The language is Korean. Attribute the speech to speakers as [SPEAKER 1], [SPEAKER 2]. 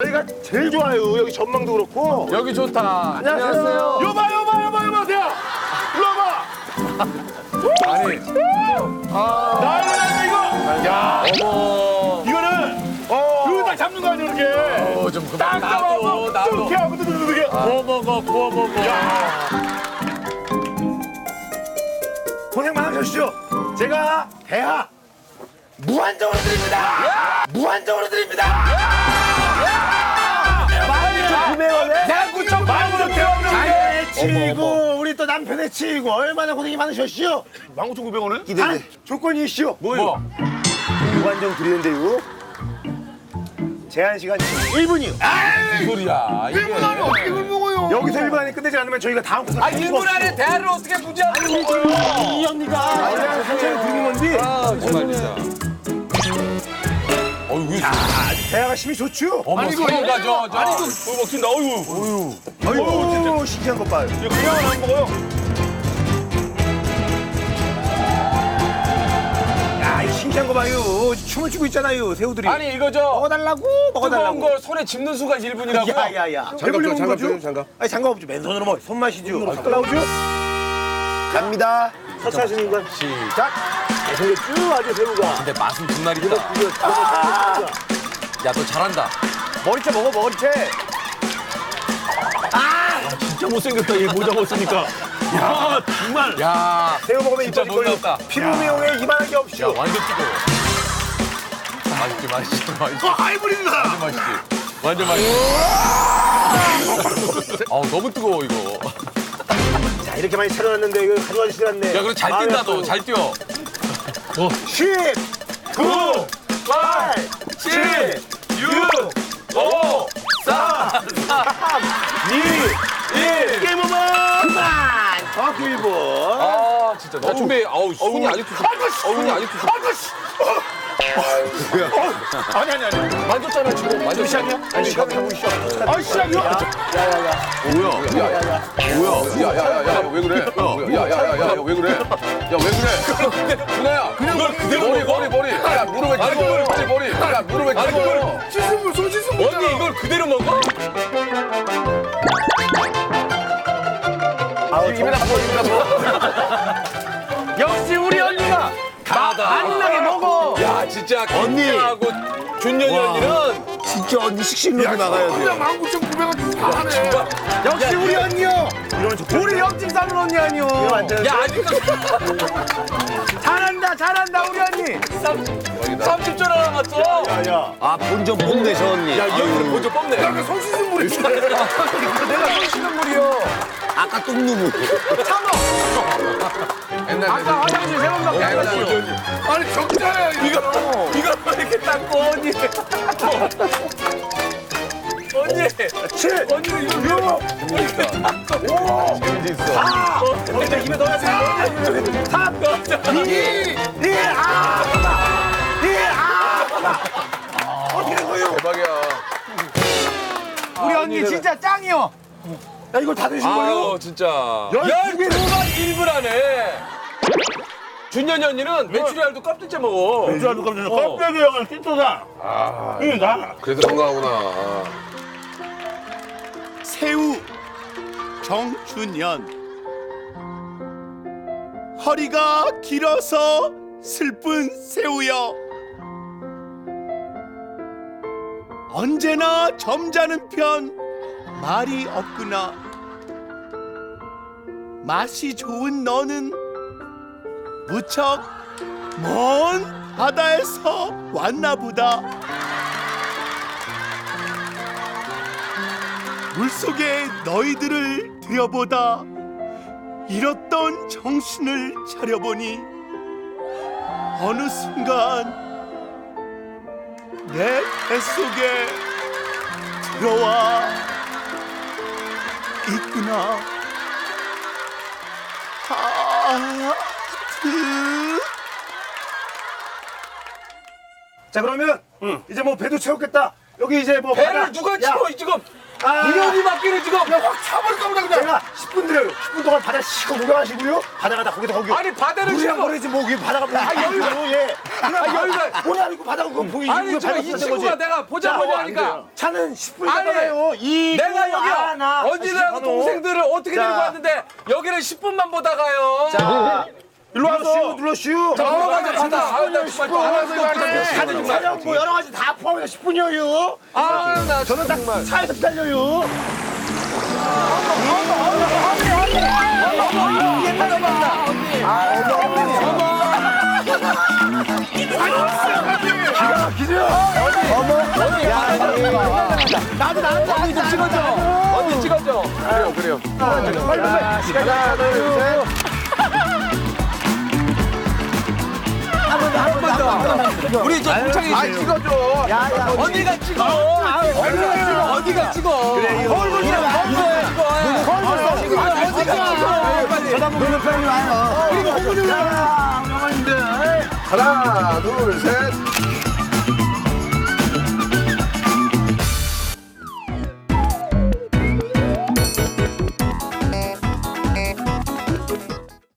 [SPEAKER 1] 여기가 제일 좋아요. 여기 전망도 그렇고.
[SPEAKER 2] 여기 좋다.
[SPEAKER 1] 안녕하세요. 여봐, 여봐, 여봐, 여봐. 일로 와봐.
[SPEAKER 2] 아니,
[SPEAKER 1] 나야, 나야, 이거. 야,
[SPEAKER 2] 어머.
[SPEAKER 1] 이거는 어. 그거 딱 잡는 거 아니야, 이렇게.
[SPEAKER 2] 어, 좀 그만.
[SPEAKER 1] 딱
[SPEAKER 2] 나도,
[SPEAKER 1] 잡아서
[SPEAKER 2] 나도.
[SPEAKER 1] 이렇게 하고 두두두두게.
[SPEAKER 2] 구워 먹어, 구워 먹어.
[SPEAKER 1] 고생 많으셨죠? 제가 대하 무한정으로 드립니다. 무한정으로 드립니다. 많이 좀 구매원에
[SPEAKER 2] 대구청
[SPEAKER 1] 만원 대원에
[SPEAKER 2] 어머,
[SPEAKER 1] 치고 우리 또 남편에 치고 얼마나 고생이 많으셨시오? 19,900원은? 기대돼. 조건이 있시오.
[SPEAKER 2] 뭐?
[SPEAKER 1] 무한정 드리는데요. 제한 시간 1분이요.
[SPEAKER 2] 무슨 소리야. 이게.
[SPEAKER 1] 어떻게 그걸 먹어요? 여기서 1분 안에 끝내지 않으면 저희가 다음 코스
[SPEAKER 2] 아, 1분 안에 대화를 어떻게 무지하는 거예요?
[SPEAKER 1] 이 언니가 한참 드리는 건데
[SPEAKER 2] 아, 정말 진짜. 어유, 왜
[SPEAKER 1] 대화가 힘이 좋죠?
[SPEAKER 2] 어머, 서로가 저, 저.
[SPEAKER 1] 아니, 이거 뭐 먹힌다. 어유. 어유. 아이고, 신기한 것 봐요. 이거 그냥은 안 먹어요. 야, 이 신기한 거 봐요. 춤을 추고 있잖아요, 새우들이.
[SPEAKER 2] 아니, 이거 저.
[SPEAKER 1] 먹어달라고,
[SPEAKER 2] 뜨거운
[SPEAKER 1] 먹어달라고.
[SPEAKER 2] 걸 손에 짚는 수가 1분이라고.
[SPEAKER 1] 야, 야, 야. 장갑 줘, 장갑 줘, 장갑. 아니, 장갑 없죠. 맨손으로 뭐, 손맛이죠. 나오죠? 갑니다. 서치하시는 건 시작. 잘생겼죠, 아주 새우가.
[SPEAKER 2] 근데 맛은 정말 있다. 야, 너 잘한다.
[SPEAKER 1] 머리채 먹어, 머리채.
[SPEAKER 3] 진짜 못생겼다 얘 모자 벗으니까 야 정말
[SPEAKER 2] 야,
[SPEAKER 1] 새우 먹으면
[SPEAKER 2] 진짜
[SPEAKER 1] 걸려.
[SPEAKER 2] 놀랍다.
[SPEAKER 1] 피부 미용에 이만한 게
[SPEAKER 2] 야,
[SPEAKER 1] 없죠.
[SPEAKER 2] 완전 뜨거워. 맛있지, 맛있지, 맛있지.
[SPEAKER 1] 어, 하이브리드다.
[SPEAKER 2] 완전 맛있지. 완전 맛있지. 어우, 너무 뜨거워, 이거.
[SPEAKER 1] 자, 이렇게 많이 차려놨는데 이거 가져가시지 않네.
[SPEAKER 2] 야, 그래 잘 뛴다, 너. 잘 뛰어.
[SPEAKER 1] 10, 9, 8, 7, 1분.
[SPEAKER 2] 아, 진짜. 자, 준비. 아우, 손이 아직도. 어, 손이 아직도.
[SPEAKER 1] 아니, 아니, 아니.
[SPEAKER 2] 만졌잖아, 지금. 만졌
[SPEAKER 1] 시작이야? 아니, 시작하고 시작. 아, 시작이야?
[SPEAKER 2] 야야야야 왜 그래? 야야야야 왜 그래? 야 왜 그래? 누나야 그냥 그대로 머리 머리 머리 야 무릎에 찍어 빨리 머리 야 무릎에 찍어
[SPEAKER 1] 씻은 손 씻은
[SPEAKER 2] 언니 이걸 그대로 먹어? 진짜 언니하고 준현이 언니는
[SPEAKER 1] 진짜 언니 식식로도 나가야 돼요. 19,900원 다 하네.
[SPEAKER 3] 역시 우리 언니요. 우리 옆집 사는 언니 아니요.
[SPEAKER 2] 야 아직도
[SPEAKER 3] 잘한다 잘한다 우리 언니
[SPEAKER 2] 30초 남았어
[SPEAKER 1] 야, 야.
[SPEAKER 3] 아 본전 뽑네 저 언니
[SPEAKER 2] 야이 언니는 먼저 뽑네
[SPEAKER 1] 손 씻은 물이 있어.
[SPEAKER 2] 내가 손 씻는 물이요
[SPEAKER 3] 아까 똥누무
[SPEAKER 2] 옛날
[SPEAKER 3] 아까 화장실 세 번 밖에 안 갔어요.
[SPEAKER 1] 아니, 적자야, 이거.
[SPEAKER 2] 왜 이렇게 닦고 언니. 언니.
[SPEAKER 1] 7,
[SPEAKER 2] 언니는 이거
[SPEAKER 1] 6, 5,
[SPEAKER 2] 재밌지 있어
[SPEAKER 1] 거기다 입에 넣어야 돼. 3, 2, 1, 아! 일, 아! 어떻게 된 거예요?
[SPEAKER 2] 대박이야.
[SPEAKER 3] 우리 언니 진짜 짱이요
[SPEAKER 1] 야, 이걸 다 드신 거예요?
[SPEAKER 2] 아유 진짜
[SPEAKER 1] 열두 개.
[SPEAKER 2] 12만 1분 안에 준현이 언니는 메추리 알도 껍질째 먹어
[SPEAKER 1] 줄 알고 깜짝 놀랐어. 껍데기 형은 찐또다. 아, 이게 나.
[SPEAKER 2] 그래도 건강하구나
[SPEAKER 4] 새우 정준현 허리가 길어서 슬픈 새우여 언제나 점잖은 편 말이 없구나. 맛이 좋은 너는 무척 먼 바다에서 왔나 보다. 물속에 너희들을 들여보다 잃었던 정신을 차려보니 어느 순간 내 뱃속에 들어와 있구나. 하트
[SPEAKER 1] 자, 그러면 이제 뭐 배도 채웠겠다. 여기 이제 뭐
[SPEAKER 2] 배를
[SPEAKER 1] 바다-
[SPEAKER 2] 누가
[SPEAKER 1] 야,
[SPEAKER 2] 치워 지금? 이 맞기를 지금
[SPEAKER 1] 그냥 확 차버릴 겁니다 그냥. 제가 10분 드려요. 10분 동안 바다 시고 구경하시고요. 바다가 거기서 거기.
[SPEAKER 2] 아니 바다를
[SPEAKER 1] 물이랑
[SPEAKER 2] 치고
[SPEAKER 1] 모래지 뭐 그게 바다가 아 여기서 예.
[SPEAKER 2] 아 여기가
[SPEAKER 1] 모래 아니고 바다가 그거 보이.
[SPEAKER 2] 아니 지금 이 친구가. 내가 보자
[SPEAKER 1] 자,
[SPEAKER 2] 보자
[SPEAKER 1] 어, 안
[SPEAKER 2] 하니까.
[SPEAKER 1] 차는 10분
[SPEAKER 2] 아니,
[SPEAKER 1] 가요. 이
[SPEAKER 2] 내가 여기
[SPEAKER 1] 하나,
[SPEAKER 2] 언니랑
[SPEAKER 1] 한우.
[SPEAKER 2] 동생들을 어떻게
[SPEAKER 1] 자.
[SPEAKER 2] 데리고 왔는데 여기를 10분만 보다 가요.
[SPEAKER 1] 자, 일로 와서 눌러슈.
[SPEAKER 2] 여러 가지 바다. 아, 나 정말 또 알아서
[SPEAKER 1] 사진 촬영 뭐 여러 가지 다 포함해서 10분이에요.
[SPEAKER 2] 아, 나
[SPEAKER 1] 저는 딱 차에서 기다려요.
[SPEAKER 2] 언니 좀 찍어줘. 언니 찍어줘.
[SPEAKER 5] 그래요, 그래요.
[SPEAKER 1] 하나, 둘, 셋.
[SPEAKER 2] 우리 저 동창이
[SPEAKER 5] 아, 찍어줘.
[SPEAKER 2] 언니가 찍어. 언니가 찍어. 언니가 찍어. 이거. 얼굴 찍어. 얼굴 찍어. 언니가 찍어.
[SPEAKER 1] 눈을 빨리 와요.
[SPEAKER 5] 하나, 둘, 셋.